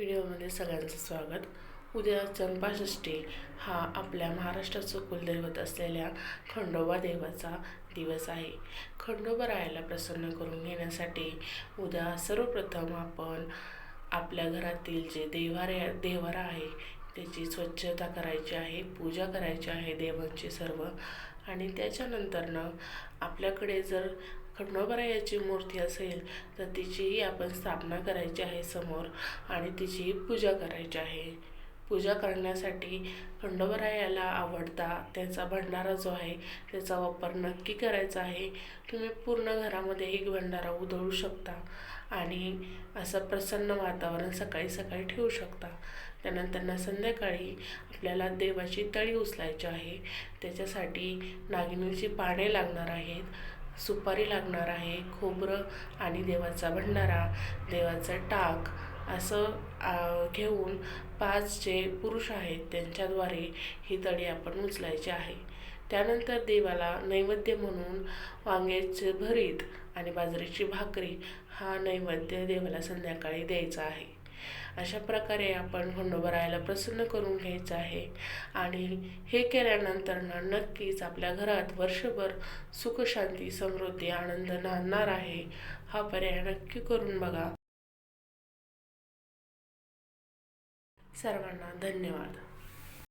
व्हिडिओमध्ये सगळ्यांचं स्वागत. उद्या चंपाषष्ठी हा आपल्या महाराष्ट्राचं कुलदैवत असलेल्या खंडोबा देवाचा दिवस आहे. खंडोबा रायाला प्रसन्न करून घेण्यासाठी उद्या सर्वप्रथम आपण आपल्या घरातील जे देवारे देवारा आहे त्याची स्वच्छता करायची आहे पूजा करायची आहे देवांची सर्व. आणि त्याच्यानंतरनं आपल्याकडे जर खंडोबरायाची मूर्ती असेल तर तिचीही आपण स्थापना करायची आहे समोर आणि तिची पूजा करायची आहे. पूजा करण्यासाठी खंडोबरायाला आवडता त्याचा भंडारा जो आहे त्याचा वापर नक्की करायचा आहे. तुम्ही पूर्ण घरामध्ये एक भंडारा उधळू शकता आणि असं प्रसन्न वातावरण सकाळी सकाळी ठेवू शकता. त्यानंतर संध्याकाळी आपल्याला देवाची तळी उचलायची आहे. त्याच्यासाठी नागिनीची पाने लागणार आहेत. सुपारी लागणार आहे खोबरं आणि देवाचा भंडारा देवाचं टाक असं घेऊन पाच जे पुरुष आहेत त्यांच्याद्वारे ही तळी आपण उचलायची आहे. त्यानंतर देवाला नैवेद्य म्हणून वांग्याचे भरीत आणि बाजरीची भाकरी हा नैवेद्य देवाला संध्याकाळी द्यायचा आहे. अशा प्रकारे आपण खंडोबरायाला प्रसन्न करून घ्यायचं आहे. आणि हे केल्यानंतर ना नक्कीच आपल्या घरात वर्षभर सुखशांती समृद्धी आनंद नांदणार आहे. हा पर्याय नक्की करून बघा. सर्वांना धन्यवाद.